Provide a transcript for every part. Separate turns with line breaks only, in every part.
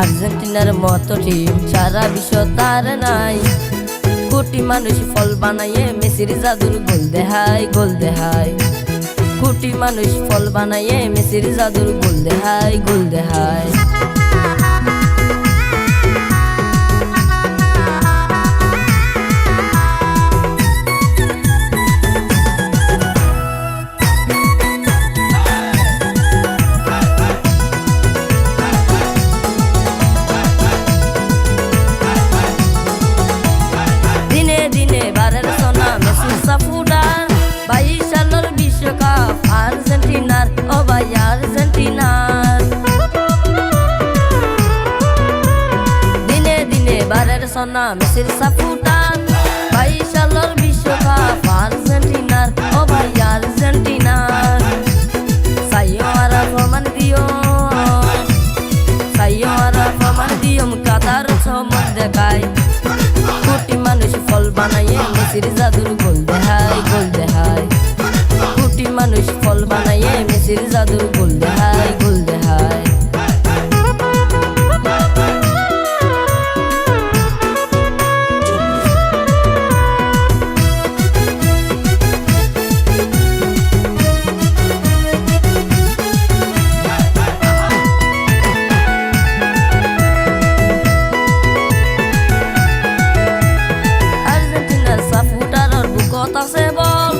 আর্জেন্টিনার মতো টিম, সারা বিশ্ব তার নাই। কোটি মানুষ ফল বানাইয়ে মেসির জাদুর গোল দেহাই গোল দেহাই কোটি মানুষ ফল বানাইয়ে মেসির জাদুর গোল দেহাই গোল দেহাই সাফুডার বাইশ সালের বিশ্বকাপ, আর্জেন্টিনার, ও ভাই আর্জেন্টিনার। দিনে দিনে বারের সোনা মেসির সাফুডার বাইশ সালের বিশ্বকাপ, আর্জেন্টিনার, ও ভাই আর্জেন্টিনার। সাইয়ারা প্রমাণ দিও। সাইয়ারা প্রমাণ দিও কাতার চমক দেখায়। কোটি মানুষ ফল বানাইয়ে মেসির জাদুর গোল। গোল দেহাই আর্জেন্টিনার সাপোর্টারর বুকত আছে বল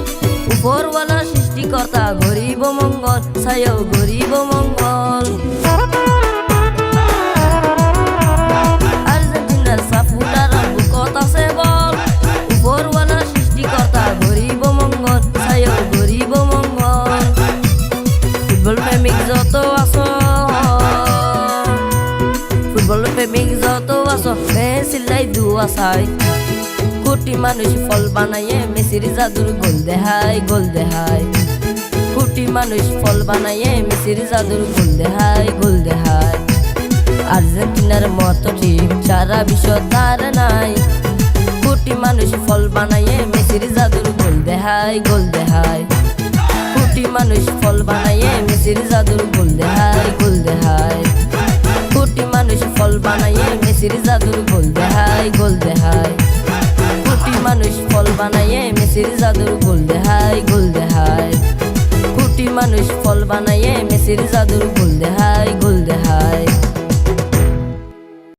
উপরওয়ালা সৃষ্টিকর্তা গরিব মঙ্গল ছায়ও গরিব মঙ্গল। আর্জেন্টিনার সাপোর্টারর বুকত আছে বল, উপরওয়ালা সৃষ্টিকর্তা গরিব মঙ্গল ছায়ও গরিব মঙ্গল। ফুটবল প্রেমিক যত আছো, ফুটবল প্রেমিক যত আছো মেসিলাই দুয়া চাই কোটি মানুষ ফল বানাইয়ে মেসির জাদুর গোল দেহাই গোল দেহাই কোটি মানুষ ফল বানাইয়ে মেসির জাদুর গোল দেহাই গোল দেহাই আর্জেন্টিনার মতো ঠিক সারা বিশ্ব তার নাই। কোটি মানুষ ফল বানাইয়ে মেসির জাদুর গোল দেহাই গোল দেহাই কোটি মানুষ ফল বানাইয়ে মেসির জাদুর গোল দেহাই গোল দেহাই কোটি মানুষ ফল বানাইয়ে মেসির জাদুর গোল দেহাই গোল ফল বানাইয়ে মেসির জাদুর গোল দেহাই গোল দেহাই কোটি মানুষ ফল বানাইয়ে মেসির জাদুর গোল দেহাই গোল দেহাই